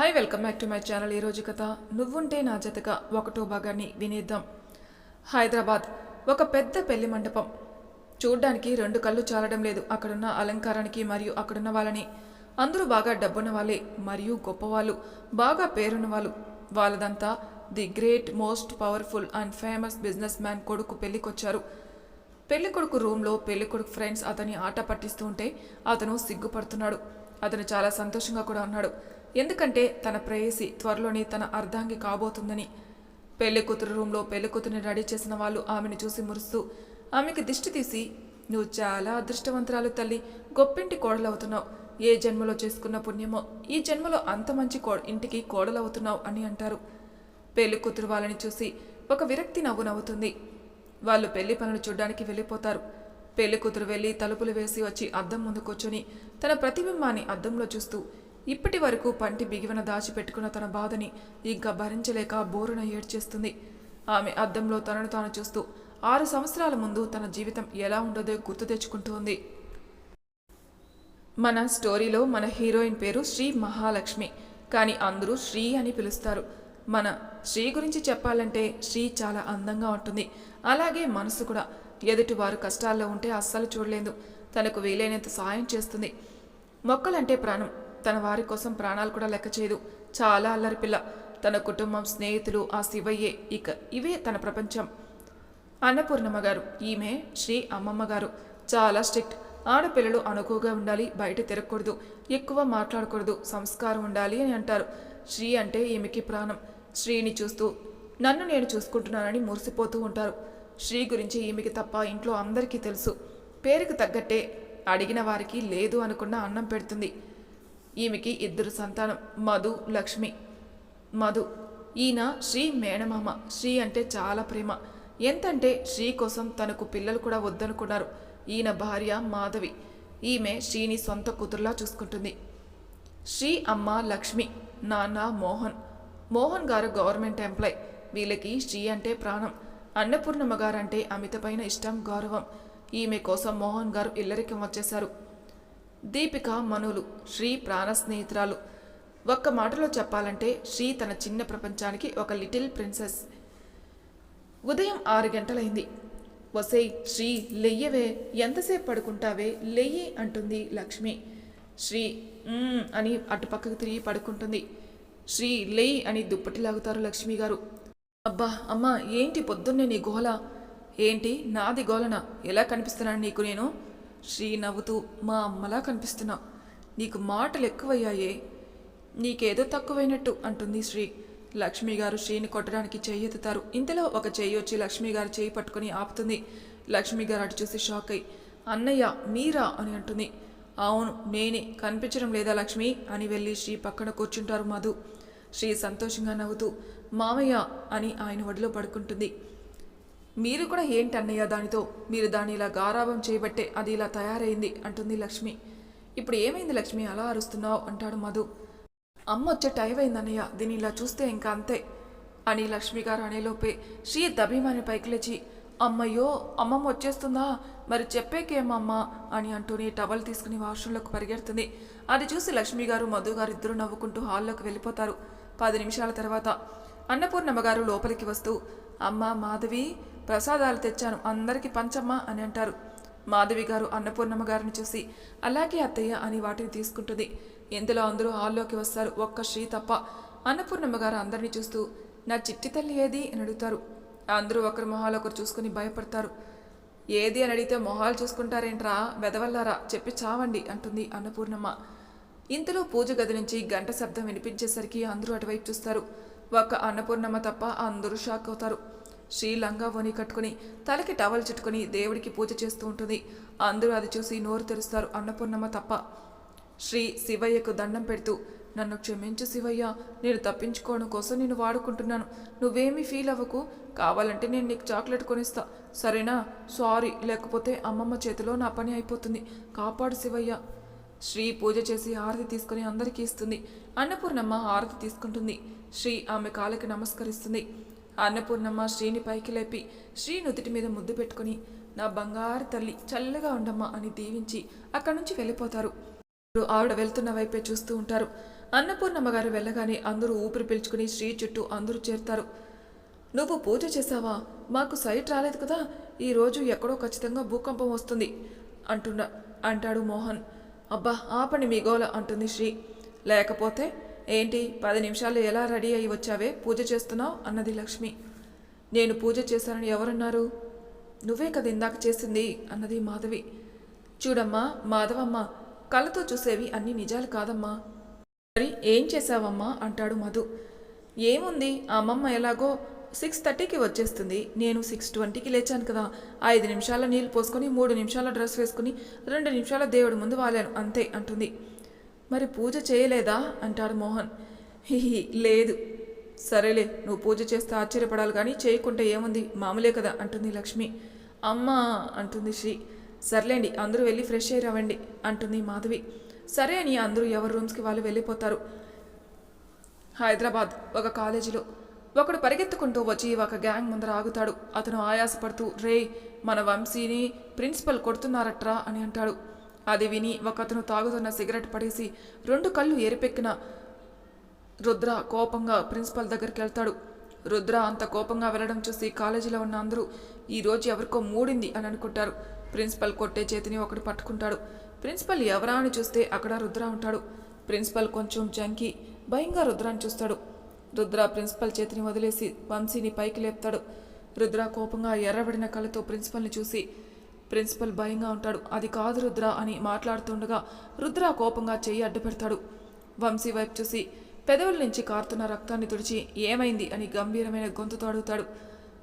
Hi welcome back to my channel ఈరోజు కథ నువ్వుంటే నా జతగా ఒకటో భాగాన్ని వినేద్దాం. హైదరాబాద్ ఒక పెద్ద పెళ్ళి మండపం. చూడ్డానికి రెండు కళ్ళు చాలడం లేదు. అక్కడున్న అలంకారానికి మరియు అక్కడున్న వాళ్ళని. అందరూ బాగా డబ్బున్న వాళ్ళే మరియు గొప్పవాళ్ళు. బాగా పేరున్న వాళ్ళు. వాళ్ళదంతా the great most powerful and famous business man కొడుకు పెళ్ళికొచ్చారు పెళ్ళికొడుకు రూమ్లో పెళ్ళికొడుకు ఫ్రెండ్స్ అతని ఆట పట్టిస్తుంటే అతను సిగ్గుపడుతున్నాడు. అతను చాలా సంతోషంగా కూడా ఉన్నాడు. ఎందుకంటే తన ప్రేయసి త్వరలోనే తన అర్ధాంగి కాబోతుందని. పెళ్ళికూతురు రూంలో రూమ్లో రెడీ చేసిన వాళ్ళు ఆమెను చూసి మురుస్తూ ఆమెకి దిష్టి తీసి నువ్వు చాలా అదృష్టవంతురాలు తల్లి గొప్పింటి కోడలవుతున్నావు. ఏ జన్మలో చేసుకున్న పుణ్యమో ఈ జన్మలో అంత మంచి కో ఇంటికి కోడలవుతున్నావు అని అంటారు. పెళ్ళి కూతురు వాళ్ళని చూసి ఒక విరక్తి నవ్వు నవ్వుతుంది. వాళ్ళు పెళ్ళి పనులు చూడ్డానికి వెళ్ళిపోతారు. పెళ్ళి కూతురు వెళ్ళి తలుపులు వేసి వచ్చి అద్దం ముందు కూర్చొని తన ప్రతిబింబాన్ని అద్దంలో చూస్తూ ఇప్పటి వరకు పంటి బిగివన దాచిపెట్టుకున్న తన బాధని ఇంకా భరించలేక బోరున ఏడ్చేస్తుంది. ఆమె అద్దంలో తనను తాను చూస్తూ ఆరు సంవత్సరాల ముందు తన జీవితం ఎలా ఉండదో గుర్తు తెచ్చుకుంటోంది. మన స్టోరీలో మన హీరోయిన్ పేరు శ్రీ మహాలక్ష్మి. కానీ అందరూ శ్రీ అని పిలుస్తారు. మన శ్రీ గురించి చెప్పాలంటే శ్రీ చాలా అందంగా ఉంటుంది. అలాగే మనసు కూడా. ఎదుటి వారు కష్టాల్లో ఉంటే అస్సలు చూడలేదు. తనకు వీలైనంత సాయం చేస్తుంది. మొక్కలంటే ప్రాణం. తన వారి కోసం ప్రాణాలు కూడా లెక్క చేయదు. చాలా అల్లరి పిల్ల. తన కుటుంబం స్నేహితులు ఆ శివయ్యే. ఇక ఇవే తన ప్రపంచం. అన్నపూర్ణమ్మ గారు. ఈమె శ్రీ అమ్మమ్మ గారు. చాలా స్ట్రిక్ట్. ఆడపిల్లలు అనుకువగా ఉండాలి బయట తిరగకూడదు ఎక్కువ మాట్లాడకూడదు సంస్కారం ఉండాలి అని అంటారు. శ్రీ అంటే ఈమెకి ప్రాణం. శ్రీని చూస్తూ నన్ను నేను చూసుకుంటున్నానని మురిసిపోతూ ఉంటారు. శ్రీ గురించి ఈమెకి తప్ప ఇంట్లో అందరికీ తెలుసు. పేరుకు తగ్గట్టే అడిగిన వారికి లేదు అనుకున్న అన్నం పెడుతుంది. ఈమెకి ఇద్దరు సంతానం. మధు లక్ష్మి. మధు ఈయన శ్రీ మేనమామ. శ్రీ అంటే చాలా ప్రేమ. ఎంతంటే శ్రీ కోసం తనకు పిల్లలు కూడా వద్దనుకున్నారు. ఈయన భార్య మాధవి. ఈమె శ్రీని సొంత కూతురులా చూసుకుంటుంది. శ్రీ అమ్మ లక్ష్మి నాన్న మోహన్. మోహన్ గారు గవర్నమెంట్ ఎంప్లాయ్. వీళ్ళకి శ్రీ అంటే ప్రాణం. అన్నపూర్ణమ్మ గారంటే అమితమైన ఇష్టం గౌరవం. ఈమె కోసం మోహన్ గారు ఇల్లరికం వచ్చేశారు. దీపిక మనులు శ్రీ ప్రాణ స్నేహితురాలు ఒక్క మాటలో చెప్పాలంటే శ్రీ తన చిన్న ప్రపంచానికి ఒక లిటిల్ ప్రిన్సెస్. ఉదయం ఆరు గంటలైంది. వసై శ్రీ లెయ్యవే ఎంతసేపు పడుకుంటావే? లెయ్యి అంటుంది లక్ష్మి. శ్రీ అని అటుపక్కకు తిరిగి పడుకుంటుంది. శ్రీ లెయ్యి అని దుప్పటి లాగుతారు లక్ష్మి గారు. అబ్బా అమ్మా ఏంటి పొద్దున్నే నీ గోల? ఏంటి? నాది గోలన? ఎలా కనిపిస్తున్నాను నీకు నేను? శ్రీ నవ్వుతూ మా అమ్మలా కనిపిస్తున్నా. నీకు మాటలు ఎక్కువయ్యాయే. నీకేదో తక్కువైనట్టు అంటుంది శ్రీ. లక్ష్మి గారు శ్రీని కొట్టడానికి చెయ్యెత్తుతారు ఇంతలో ఒక చెయ్యి వచ్చి లక్ష్మి గారు చేయి పట్టుకుని ఆపుతుంది. లక్ష్మి గారు అటు చూసి షాక్ అయి అన్నయ్య మీరా? అని అంటుంది. అవును నేనే. కనిపించడం లేదా లక్ష్మి? అని వెళ్ళి శ్రీ పక్కన కూర్చుంటారు మధు. శ్రీ సంతోషంగా నవ్వుతూ మామయ్య అని ఆయన ఒడిలో పడుకుంటుంది. మీరు కూడా ఏంటి అన్నయ్య దానితో? మీరు దాన్ని ఇలా గారాభం చేయబట్టే అది ఇలా తయారైంది అంటుంది లక్ష్మి. ఇప్పుడు ఏమైంది లక్ష్మి? అలా అరుస్తున్నావు అంటాడు మధు. అమ్మ వచ్చే టైం అయింది అన్నయ్య దీన్ని ఇలా చూస్తే ఇంకా అంతే అని లక్ష్మి గారు అనేలోపే శ్రీ దభిమాని పైకి లేచి అమ్మయ్యో అమ్మమ్మ వచ్చేస్తుందా? మరి చెప్పేకేమమ్మ అని అంటూనే టవల్ తీసుకుని వాష్రూమ్లోకి పరిగెడుతుంది. అది చూసి లక్ష్మి గారు మధు గారు ఇద్దరు నవ్వుకుంటూ హాల్లోకి వెళ్ళిపోతారు. పది నిమిషాల తర్వాత అన్నపూర్ణమ్మ గారు లోపలికి వస్తూ అమ్మ మాధవి ప్రసాదాలు తెచ్చాను. అందరికీ పంచమ్మ అని అంటారు. మాధవి గారు అన్నపూర్ణమ్మ గారిని చూసి అలాగే అత్తయ్య అని వాటిని తీసుకుంటుంది. ఇందులో అందరూ హాల్లోకి వస్తారు. ఒక్క శ్రీ తప్ప అన్నపూర్ణమ్మ గారు అందరినీ చూస్తూ నా చిట్టి తల్లి ఏది? అని అడుగుతారు. అందరూ ఒకరి మొహాలు ఒకరు చూసుకుని భయపడతారు. ఏది? అని అడిగితే మొహాలు చూసుకుంటారేంట్రా? వెదవల్లారా? చెప్పి చావండి అంటుంది అన్నపూర్ణమ్మ. ఇంతలో పూజ గది నుంచి గంట శబ్దం వినిపించేసరికి అందరూ అటువైపు చూస్తారు. ఒక్క అన్నపూర్ణమ్మ తప్ప అందరూ షాక్ అవుతారు. శ్రీ లంగా వని కట్టుకుని తలకి టవల్ చుట్టుకుని దేవుడికి పూజ చేస్తూ ఉంటుంది. అందరూ అది చూసి నోరు తెరుస్తారు. అన్నపూర్ణమ్మ తప్ప శ్రీ శివయ్యకు దండం పెడుతూ నన్ను క్షమించు శివయ్య నేను తప్పించుకోవడం కోసం నేను వాడుకుంటున్నాను. నువ్వేమీ ఫీల్ అవ్వకు. కావాలంటే నేను నీకు చాక్లెట్ కొనిస్తా. సరేనా? సారీ లేకపోతే అమ్మమ్మ చేతిలో నా పని అయిపోతుంది. కాపాడు శివయ్య. శ్రీ పూజ చేసి హారతి తీసుకుని అందరికీ ఇస్తుంది. అన్నపూర్ణమ్మ హారతి తీసుకుంటుంది. శ్రీ ఆమె కాళ్ళకి నమస్కరిస్తుంది. అన్నపూర్ణమ్మ శ్రీని పైకి లేపి శ్రీ నుదుటి మీద ముద్దు పెట్టుకుని నా బంగారు తల్లి చల్లగా ఉండమ్మా అని దీవించి అక్కడి నుంచి వెళ్ళిపోతారు. ఆవిడ వెళ్తున్న వైపే చూస్తూ ఉంటారు. అన్నపూర్ణమ్మ గారు వెళ్ళగానే అందరూ ఊపిరి పీల్చుకుని శ్రీ చుట్టూ అందరూ చేరుతారు. నువ్వు పూజ చేశావా? మాకు సైట్ రాలేదు కదా. ఈరోజు ఎక్కడో ఖచ్చితంగా భూకంపం వస్తుంది అంటున్నా అంటాడు మోహన్. అబ్బా ఆపని మీ గోల అంటుంది శ్రీ. లేకపోతే ఏంటి పది నిమిషాలు ఎలా రెడీ అయి వచ్చావే? పూజ చేస్తున్నావు? అన్నది లక్ష్మి. నేను పూజ చేశానని ఎవరన్నారు? నువ్వే కదా ఇందాక చేసింది అన్నది మాధవి. చూడమ్మా మాధవమ్మ కళ్ళతో చూసేవి అన్ని నిజాలు కాదమ్మా. మరి ఏం చేశావమ్మా? అంటాడు మధు. ఏముంది అమ్మమ్మ ఎలాగో సిక్స్ థర్టీకి వచ్చేస్తుంది. నేను సిక్స్ ట్వంటీకి లేచాను కదా. ఐదు నిమిషాల నీళ్ళు పోసుకొని మూడు నిమిషాల డ్రెస్ వేసుకుని రెండు నిమిషాల దేవుడి ముందు వాలాను. అంతే అంటుంది. మరి పూజ చేయలేదా? అంటాడు మోహన్. హిహి లేదు. సరేలే నువ్వు పూజ చేస్తే ఆశ్చర్యపడాలి కానీ చేయకుంటే ఏముంది? మామూలే కదా అంటుంది లక్ష్మి. అమ్మా అంటుంది శ్రీ. సర్లేండి అందరూ వెళ్ళి ఫ్రెష్ అయ్యి రావండి అంటుంది మాధవి. సరే అని అందరూ ఎవరి రూమ్స్కి వాళ్ళు వెళ్ళిపోతారు. హైదరాబాద్ ఒక కాలేజీలో. ఒకడు పరిగెత్తుకుంటూ వచ్చి ఒక గ్యాంగ్ ముందర ఆగుతాడు. అతను ఆయాసపడుతూ రే మన వంశీని ప్రిన్సిపల్ కొడుతున్నారట్రా అని అంటాడు. అది విని ఒకతను తాగుతున్న సిగరెట్ పడేసి రెండు కళ్ళు ఏరిపెక్కిన రుద్ర కోపంగా ప్రిన్సిపల్ దగ్గరికి వెళ్తాడు. రుద్ర అంత కోపంగా వెళ్ళడం చూసి కాలేజీలో ఉన్న అందరూ ఈ రోజు ఎవరికో మూడింది అని అనుకుంటారు. ప్రిన్సిపల్ కొట్టే చేతిని ఒకటి పట్టుకుంటాడు. ప్రిన్సిపల్ ఎవరా అని చూస్తే అక్కడ రుద్ర ఉంటాడు. ప్రిన్సిపల్ కొంచెం జంకి భయంగా రుద్రాన్ని చూస్తాడు. రుద్ర ప్రిన్సిపల్ చేతిని వదిలేసి వంశీని పైకి లేపుతాడు. రుద్ర కోపంగా ఎర్రబడిన కళ్ళతో ప్రిన్సిపల్ని చూసి ప్రిన్సిపల్ భయంగా ఉంటాడు. అది కాదు రుద్ర అని మాట్లాడుతుండగా రుద్ర కోపంగా చెయ్యి అడ్డుపెడతాడు. వంశీ వైపు చూసి పెదవుల నుంచి కారుతున్న రక్తాన్ని తుడిచి ఏమైంది అని గంభీరమైన గొంతుతో అడుగుతాడు.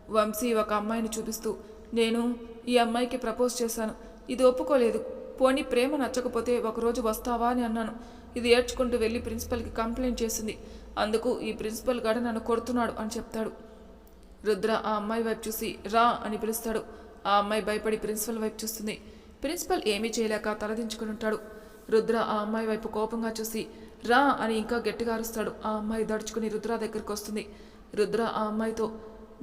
వంశీ ఒక అమ్మాయిని చూపిస్తూ నేను ఈ అమ్మాయికి ప్రపోజ్ చేశాను. ఇది ఒప్పుకోలేదు. పోనీ ప్రేమ నచ్చకపోతే ఒకరోజు వస్తావా అని అన్నాను. ఇది ఏడ్చుకుంటూ వెళ్ళి ప్రిన్సిపల్కి కంప్లైంట్ చేసింది. అందుకు ఈ ప్రిన్సిపల్ గాడు నన్ను కొడుతున్నాడు అని చెప్తాడు. రుద్ర ఆ అమ్మాయి వైపు చూసి రా అని పిలుస్తాడు. ఆ అమ్మాయి భయపడి ప్రిన్సిపల్ వైపు చూస్తుంది. ప్రిన్సిపల్ ఏమీ చేయలేక తలదించుకుని ఉంటాడు. రుద్ర ఆ అమ్మాయి వైపు కోపంగా చూసి రా అని ఇంకా గట్టిగా అరుస్తాడు. ఆ అమ్మాయి దడుచుకుని రుద్ర దగ్గరికి వస్తుంది. రుద్ర ఆ అమ్మాయితో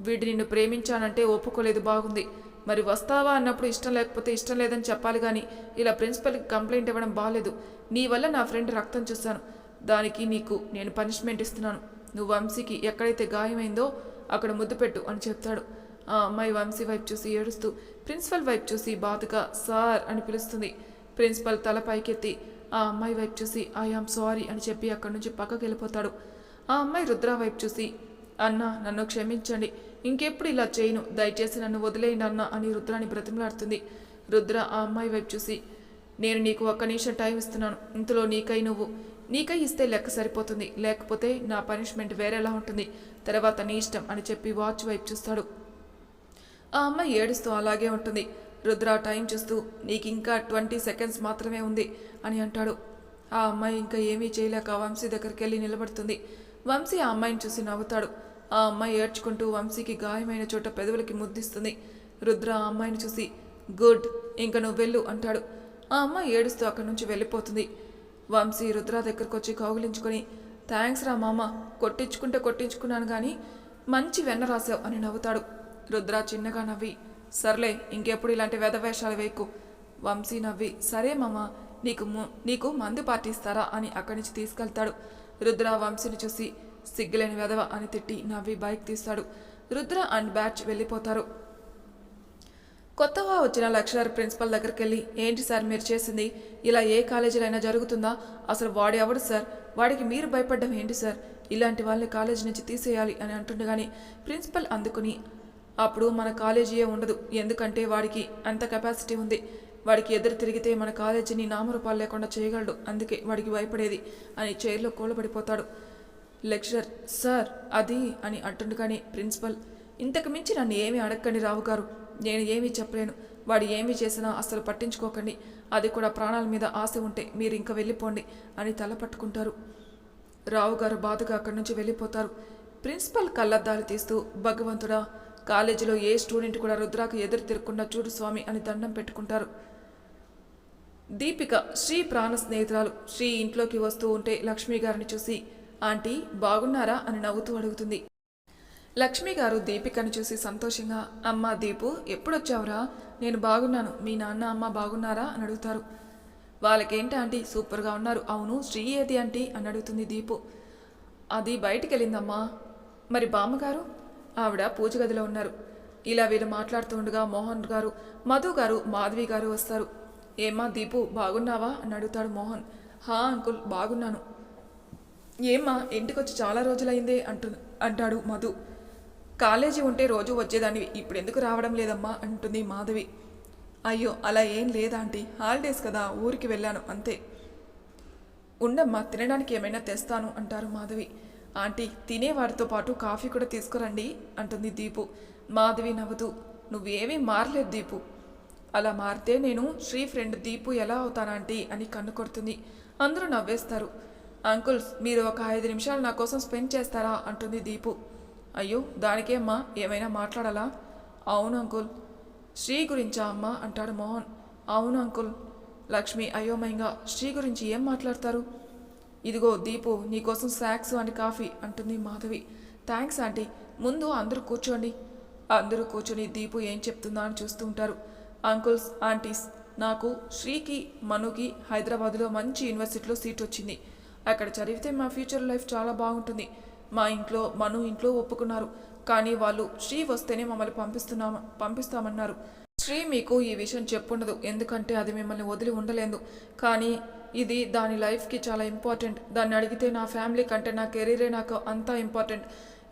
వీడి నిన్ను ప్రేమించానంటే ఒప్పుకోలేదు బాగుంది. మరి వస్తావా అన్నప్పుడు ఇష్టం లేకపోతే ఇష్టం లేదని చెప్పాలి కానీ ఇలా ప్రిన్సిపల్కి కంప్లైంట్ ఇవ్వడం బాగాలేదు నీ వల్ల నా ఫ్రెండ్ రక్తం చూశాను. దానికి నీకు నేను పనిష్మెంట్ ఇస్తున్నాను. నువ్వు వంశీకి ఎక్కడైతే గాయమైందో అక్కడ ముద్దు పెట్టు అని చెప్తాడు. ఆ అమ్మాయి వంశీ వైపు చూసి ఏడుస్తూ ప్రిన్సిపల్ వైపు చూసి బాధగా సార్ అని పిలుస్తుంది. ప్రిన్సిపల్ తల పైకెత్తి ఆ అమ్మాయి వైపు చూసి ఐ ఆమ్ సారీ అని చెప్పి అక్కడి నుంచి పక్కకి వెళ్ళిపోతాడు. ఆ అమ్మాయి రుద్ర వైపు చూసి అన్న నన్ను క్షమించండి. ఇంకెప్పుడు ఇలా చేయను. దయచేసి నన్ను వదిలేయండి అన్న అని రుద్రాని బ్రతిమలాడుతుంది. రుద్ర ఆ అమ్మాయి వైపు చూసి నేను నీకు ఒక్క నిమిషం టైం ఇస్తున్నాను. ఇంతలో నీకై నువ్వు. నీకై ఇస్తే లెక్క సరిపోతుంది. లేకపోతే నా పనిష్మెంట్ వేరేలా ఉంటుంది. తర్వాత నీ ఇష్టం అని చెప్పి వాచ్ వైపు చూస్తాడు. ఆ అమ్మాయి ఏడుస్తూ అలాగే ఉంటుంది. రుద్ర టైం చూస్తూ నీకు ఇంకా ట్వంటీ సెకండ్స్ మాత్రమే ఉంది అని అంటాడు. ఆ అమ్మాయి ఇంకా ఏమీ చేయలేక వంశీ దగ్గరికి వెళ్ళి నిలబడుతుంది. వంశీ ఆ అమ్మాయిని చూసి నవ్వుతాడు. ఆ అమ్మాయి ఏడ్చుకుంటూ వంశీకి గాయమైన చోట పెదవులకి ముద్దిస్తుంది. రుద్ర ఆ అమ్మాయిని చూసి గుడ్ ఇంక నువ్వు వెళ్ళు అంటాడు. ఆ అమ్మాయి ఏడుస్తూ అక్కడి నుంచి వెళ్ళిపోతుంది. వంశీ రుద్ర దగ్గరకు వచ్చి కౌగిలించుకొని థ్యాంక్స్ రా మామ కొట్టించుకుంటే కొట్టించుకున్నాను కానీ మంచి వెన్న రాసావు అని నవ్వుతాడు. రుద్ర చిన్నగా నవ్వి సర్లే ఇంకెప్పుడు ఇలాంటి వేదవేషాలు వేయకు. వంశీ నవ్వి సరే మామ నీకు ము- నీకు మందు పాటిస్తారా అని అక్కడి నుంచి తీసుకెళ్తాడు. రుద్ర వంశీని చూసి సిగ్గులేని వెధవ అని తిట్టి నవ్వి బైక్ తీస్తాడు. రుద్ర అండ్ బ్యాచ్ వెళ్ళిపోతారు. కొత్తగా వచ్చిన లెక్చరర్ ప్రిన్సిపల్ దగ్గరికి వెళ్ళి ఏంటి సార్ మీరు చేసింది? ఇలా ఏ కాలేజీలో అయినా జరుగుతుందా? అసలు వాడు ఎవడు సార్? వాడికి మీరు భయపడ్డం ఏంటి సార్? ఇలాంటి వాళ్ళని కాలేజీ నుంచి తీసేయాలి అని అంటుండగానే ప్రిన్సిపల్ అందుకుని అప్పుడు మన కాలేజీయే ఉండదు. ఎందుకంటే వాడికి అంత కెపాసిటీ ఉంది. వాడికి ఎదురు తిరిగితే మన కాలేజీని నామరూపాలు లేకుండా చేయగలడు. అందుకే వాడికి భయపడేది అని చైర్లో కూలబడిపోతాడు. లెక్చరర్ సార్ అది అని అంటుండగానే ప్రిన్సిపల్ ఇంతకు మించి నన్ను ఏమీ అడగండి రావు గారు. నేను ఏమీ చెప్పలేను. వాడు ఏమీ చేసినా అసలు పట్టించుకోకండి. అది కూడా ప్రాణాల మీద ఆశ ఉంటే మీరు ఇంకా వెళ్ళిపోండి అని తల పట్టుకుంటారు. రావు గారు బాధగా అక్కడి నుంచి వెళ్ళిపోతారు. ప్రిన్సిపల్ కళ్ళద్దాలు తీస్తూ భగవంతుడా కాలేజీలో ఏ స్టూడెంట్ కూడా రుద్రాకు ఎదురు తిరగకుండా చూడు స్వామి అని దండం పెట్టుకుంటారు. దీపిక శ్రీ ప్రాణ స్నేహితురాలు. శ్రీ ఇంట్లోకి వస్తూ ఉంటే లక్ష్మి గారిని చూసి ఆంటీ బాగున్నారా? అని నవ్వుతూ అడుగుతుంది. లక్ష్మి గారు దీపికను చూసి సంతోషంగా అమ్మ దీపు ఎప్పుడొచ్చావురా? నేను బాగున్నాను. మీ నాన్న అమ్మ బాగున్నారా? అని అడుగుతారు. వాళ్ళకేంటి ఆంటీ? సూపర్గా ఉన్నారు. అవును శ్రీ ఏది ఆంటీ? అని అడుగుతుంది దీపు. అది బయటికి వెళ్ళిందమ్మా మరి బామ్మగారు? ఆవిడ పూజ గదిలో ఉన్నారు. ఇలా వీళ్ళు మాట్లాడుతూ ఉండగా మోహన్ గారు మధు గారు మాధవి గారు వస్తారు. ఏమ్మా దీపు బాగున్నావా? అని అడుగుతాడు మోహన్. హా అంకుల్ బాగున్నాను. ఏమ్మా ఇంటికొచ్చి చాలా రోజులైందే అంటు అంటాడు మధు. కాలేజీ ఉంటే రోజు వచ్చేదాన్ని ఇప్పుడు ఎందుకు రావడం లేదమ్మా? అంటుంది మాధవి. అయ్యో అలా ఏం లేదా ఆంటీ? హాలిడేస్ కదా ఊరికి వెళ్ళాను అంతే. ఉండమ్మా తినడానికి ఏమైనా తెస్తాను అంటారు మాధవి. ఆంటీ తినేవాడితో పాటు కాఫీ కూడా తీసుకురండి అంటుంది దీపు. మాధవి నవ్వుతూ నువ్వేమీ మారలేదు దీపు. అలా మారితే నేను శ్రీ ఫ్రెండ్ దీపు ఎలా అవుతానంటీ అని కన్ను కొడుతుంది. అందరూ నవ్వేస్తారు. అంకుల్స్ మీరు ఒక ఐదు నిమిషాలు నా కోసం స్పెండ్ చేస్తారా? అంటుంది దీపు. అయ్యో దానికేమ్మా ఏమైనా మాట్లాడాలా? అవును అంకుల్. శ్రీ గురించా అమ్మ? అంటాడు మోహన్. అవును అంకుల్. లక్ష్మి అయోమయంగా శ్రీ గురించి ఏం మాట్లాడతారు? ఇదిగో దీపు నీకోసం స్నాక్స్ అండ్ కాఫీ అంటుంది మాధవి. Thanks aunty. ముందు అందరూ కూర్చోండి. అందరూ కూర్చొని దీపు ఏం చెప్తుందా అని చూస్తూ ఉంటారు. అంకుల్స్ ఆంటీస్ నాకు శ్రీకి మనుకి హైదరాబాద్లో మంచి యూనివర్సిటీలో సీట్ వచ్చింది. అక్కడ చదివితే మా ఫ్యూచర్ లైఫ్ చాలా బాగుంటుంది. మా ఇంట్లో మను ఇంట్లో ఒప్పుకున్నారు. కానీ వాళ్ళు శ్రీ వస్తేనే మమ్మల్ని పంపిస్తున్నాము పంపిస్తామన్నారు. శ్రీ మీకు ఈ విషయం చెప్పుండదు. ఎందుకంటే అది మిమ్మల్ని వదిలి ఉండలేదు. కానీ ఇది దాని లైఫ్కి చాలా ఇంపార్టెంట్. దాన్ని అడిగితే నా ఫ్యామిలీ కంటే నా కెరీరే నాకు అంతా ఇంపార్టెంట్.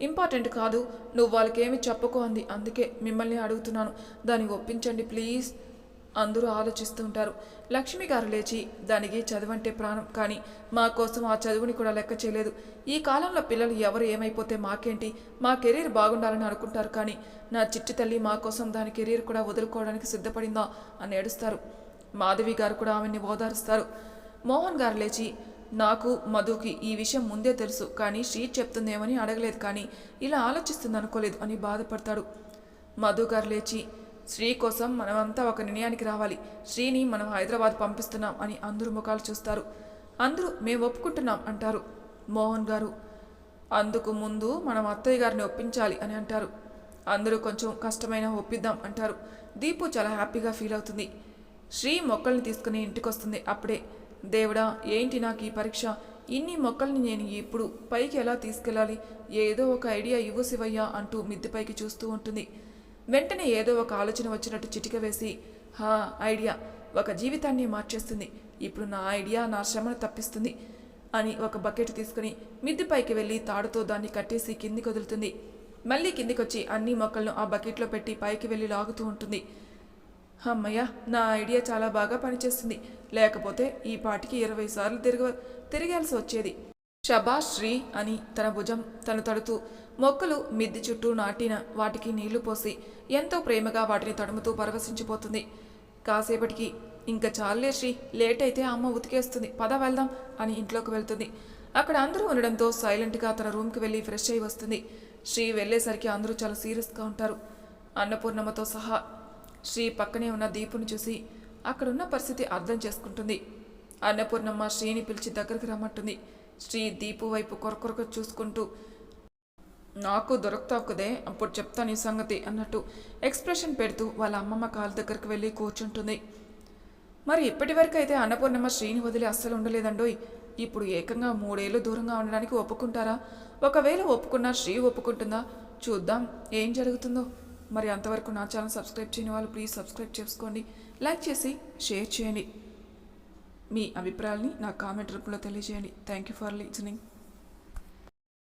ఇంపార్టెంట్ కాదు నువ్వు వాళ్ళకేమి ఏమి చెప్పుకో అంది. అందుకే మిమ్మల్ని అడుగుతున్నాను. దాన్ని ఒప్పించండి ప్లీజ్ అందరూ ఆలోచిస్తూ ఉంటారు. లక్ష్మి గారు లేచి దానికి చదువంటే ప్రాణం. కానీ మా కోసం ఆ చదువుని కూడా లెక్క చేయలేదు. ఈ కాలంలో పిల్లలు ఎవరు ఏమైపోతే మాకేంటి? మా కెరీర్ బాగుండాలని అనుకుంటారు కానీ నా చిట్టి తల్లి మా కోసం దాని కెరీర్ కూడా వదులుకోవడానికి సిద్ధపడిందా అని ఏడుస్తారు. మాధవి గారు కూడా ఆమెని ఓదారుస్తారు. మోహన్ గారు లేచి నాకు మధుకి ఈ విషయం ముందే తెలుసు కానీ షీ చెప్తుందేమని అడగలేదు కానీ ఇలా ఆలోచిస్తుంది అనుకోలేదు అని బాధపడతాడు. మధు గారు లేచి శ్రీ కోసం మనమంతా ఒక నిర్ణయానికి రావాలి. శ్రీని మనం హైదరాబాద్ పంపిస్తున్నాం అని అందరూ ముఖాలు చూస్తారు. అందరూ మేము ఒప్పుకుంటున్నాం అంటారు. మోహన్ గారు అందుకు ముందు మనం అత్తయ్య గారిని ఒప్పించాలి అని అంటారు. అందరూ కొంచెం కష్టమైన ఒప్పిద్దాం అంటారు. దీపు చాలా హ్యాపీగా ఫీల్ అవుతుంది. శ్రీ మొక్కల్ని తీసుకుని ఇంటికి వస్తుంది అప్పుడే. దేవుడా ఏంటి నాకు ఈ పరీక్ష? ఇన్ని మొక్కల్ని నేను ఇప్పుడు పైకి ఎలా తీసుకెళ్ళాలి? ఏదో ఒక ఐడియా ఇవ్వు శివయ్య అంటూ మిద్దెపైకి చూస్తూ ఉంటుంది. వెంటనే ఏదో ఒక ఆలోచన వచ్చినట్టు చిటిక వేసి హా ఐడియా. ఒక జీవితాన్ని మార్చేస్తుంది. ఇప్పుడు నా ఐడియా నా శ్రమను తప్పిస్తుంది అని ఒక బకెట్ తీసుకుని మిద్దెపైకి వెళ్ళి తాడుతో దాన్ని కట్టేసి కిందికి వదులుతుంది. మళ్ళీ కిందికొచ్చి అన్ని మొక్కలను ఆ బకెట్లో పెట్టి పైకి వెళ్ళి లాగుతూ ఉంటుంది. అమ్మయ్య నా ఐడియా చాలా బాగా పనిచేస్తుంది. లేకపోతే ఈ పాటికి ఇరవై సార్లు తిరగ తిరగాల్సి వచ్చేది. షబాష్ శ్రీ అని తన భుజం తను తడుతూ మొక్కలు మిద్ది చుట్టూ నాటిన వాటికి నీళ్ళు పోసి ఎంతో ప్రేమగా వాటిని తడుముతూ పరవశించిపోతుంది. కాసేపటికి ఇంకా చాలే శ్రీ లేట్ అయితే అమ్మ ఉతికేస్తుంది. పద వెళ్దాం అని ఇంట్లోకి వెళ్తుంది. అక్కడ అందరూ ఉండడంతో సైలెంట్గా తన రూమ్కి వెళ్ళి ఫ్రెష్ అయి వస్తుంది. శ్రీ వెళ్ళేసరికి అందరూ చాలా సీరియస్గా ఉంటారు. అన్నపూర్ణమ్మతో సహా శ్రీ పక్కనే ఉన్న దీపుని చూసి అక్కడున్న పరిస్థితి అర్థం చేసుకుంటుంది. అన్నపూర్ణమ్మ శ్రీని పిలిచి దగ్గరికి రమ్మంటుంది. శ్రీ దీపు వైపు కొరకొరకు చూసుకుంటూ నాకు దొరుకుతావు కదే అప్పుడు చెప్తాను ఈ సంగతి అన్నట్టు ఎక్స్ప్రెషన్ పెడుతూ వాళ్ళ అమ్మమ్మ కాళ్ళ దగ్గరికి వెళ్ళి కూర్చుంటుంది. మరి ఇప్పటి వరకు అయితే అన్నపూర్ణమ్మ శ్రీని వదిలి అస్సలు ఉండలేదండోయ్ ఇప్పుడు ఏకంగా మూడేళ్ళు దూరంగా ఉండడానికి ఒప్పుకుంటారా? ఒకవేళ ఒప్పుకున్నా శ్రీ ఒప్పుకుంటుందా? చూద్దాం ఏం జరుగుతుందో. మరి అంతవరకు నా ఛానల్ సబ్స్క్రైబ్ చేయని వాళ్ళు ప్లీజ్ సబ్స్క్రైబ్ చేసుకోండి. లైక్ చేసి షేర్ చేయండి. మీ అభిప్రాయాల్ని నా కామెంట్ రూపంలో తెలియజేయండి. Thank you for listening.